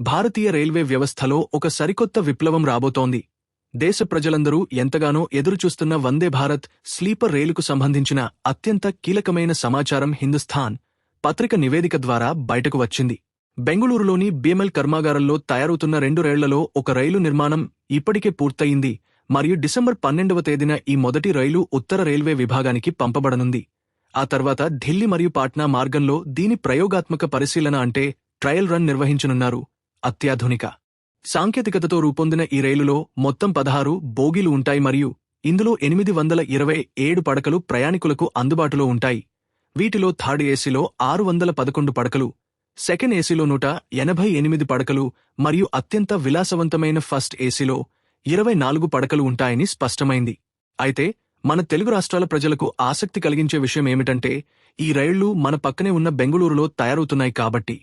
భారతీయ railway వ్యవస్థలో ఒక సరికొత్త విప్లవం రాబోతోంది. దేశ ప్రజలందరూ ఎంతగానో ఎదురుచూస్తున్న వందే భారత్ స్లీపర్ రైలుకు సంబంధించిన అత్యంత కీలకమైన సమాచారం హిందుస్థాన్ పత్రిక నివేదిక ద్వారా బయటకు వచ్చింది. బెంగుళూరులోని బీఎంఎల్ కర్మాగారంలో తయారవుతున్న రెండు రైళ్ళలో ఒక రైలు నిర్మాణం ఇప్పటికే పూర్తయింది. మరియు డిసెంబర్ పన్నెండవ తేదీన ఈ మొదటి రైలు ఉత్తర రైల్వే విభాగానికి పంపబడనుంది. ఆ తర్వాత ఢిల్లీ మరియు పాట్నా మార్గంలో దీని ప్రయోగాత్మక పరిశీలన అంటే ట్రయల్ రన్ నిర్వహించనున్నారు. అత్యాధునిక. సాంకేతికతతో రూపొందిన ఈ రైలులో మొత్తం పదహారు బోగీలు ఉంటాయి మరియు ఇందులో ఎనిమిది వందల ఇరవై ఏడు పడకలు ప్రయాణికులకు అందుబాటులో ఉంటాయి. వీటిలో థర్డ్ ఏసీలో ఆరు వందల పదకొండు పడకలు సెకండ్ ఏసీలో నూట ఎనభై ఎనిమిది పడకలు మరియు అత్యంత విలాసవంతమైన ఫస్ట్ ఏసీలో ఇరవై నాలుగు పడకలు ఉంటాయని స్పష్టమైంది. అయితే మన తెలుగు రాష్ట్రాల ప్రజలకు ఆసక్తి కలిగించే విషయం ఏమిటంటే ఈ రైళ్ళు మన పక్కనే ఉన్న బెంగుళూరులో తయారవుతున్నాయి కాబట్టి.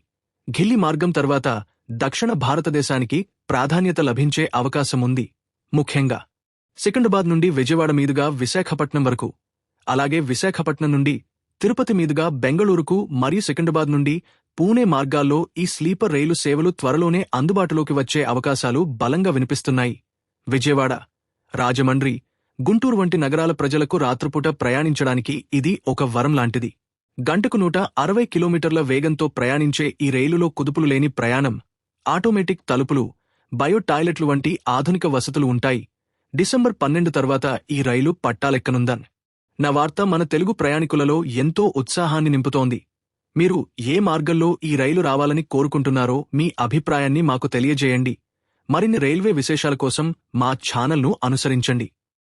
ఘిల్లి మార్గం తర్వాత దక్షిణ భారతదేశానికి ప్రాధాన్యత లభించే అవకాశం ఉంది ముఖ్యంగా సికింద్రాబాద్ నుండి విజయవాడ మీదుగా విశాఖపట్నం వరకు అలాగే విశాఖపట్నం నుండి తిరుపతి మీదుగా బెంగళూరుకు మరియు సికింద్రాబాద్ నుండి పూణే మార్గాల్లో ఈ స్లీపర్ రైలు సేవలు త్వరలోనే అందుబాటులోకి వచ్చే అవకాశాలు బలంగా వినిపిస్తున్నాయి. విజయవాడ రాజమండ్రి గుంటూరు వంటి నగరాల ప్రజలకు రాత్రిపూట ప్రయాణించడానికి ఇది ఒక వరం లాంటిది. గంటకు నూట అరవై కిలోమీటర్ల వేగంతో ప్రయాణించే ఈ రైలులో కుదుపులు లేని ప్రయాణం ఆటోమేటిక్ తలుపులు బయో టాయిలెట్లు వంటి ఆధునిక వసతులు ఉంటాయి. డిసెంబర్ పన్నెండు తర్వాత ఈ రైలు పట్టాలెక్కనుందన్. నా వార్త మన తెలుగు ప్రయాణికులలో ఎంతో ఉత్సాహాన్ని నింపుతోంది. మీరు ఏ మార్గంలో ఈ రైలు రావాలని కోరుకుంటున్నారో మీ అభిప్రాయాన్ని మాకు తెలియజేయండి. మరిన్ని రైల్వే విశేషాల కోసం మా ఛానల్ను అనుసరించండి.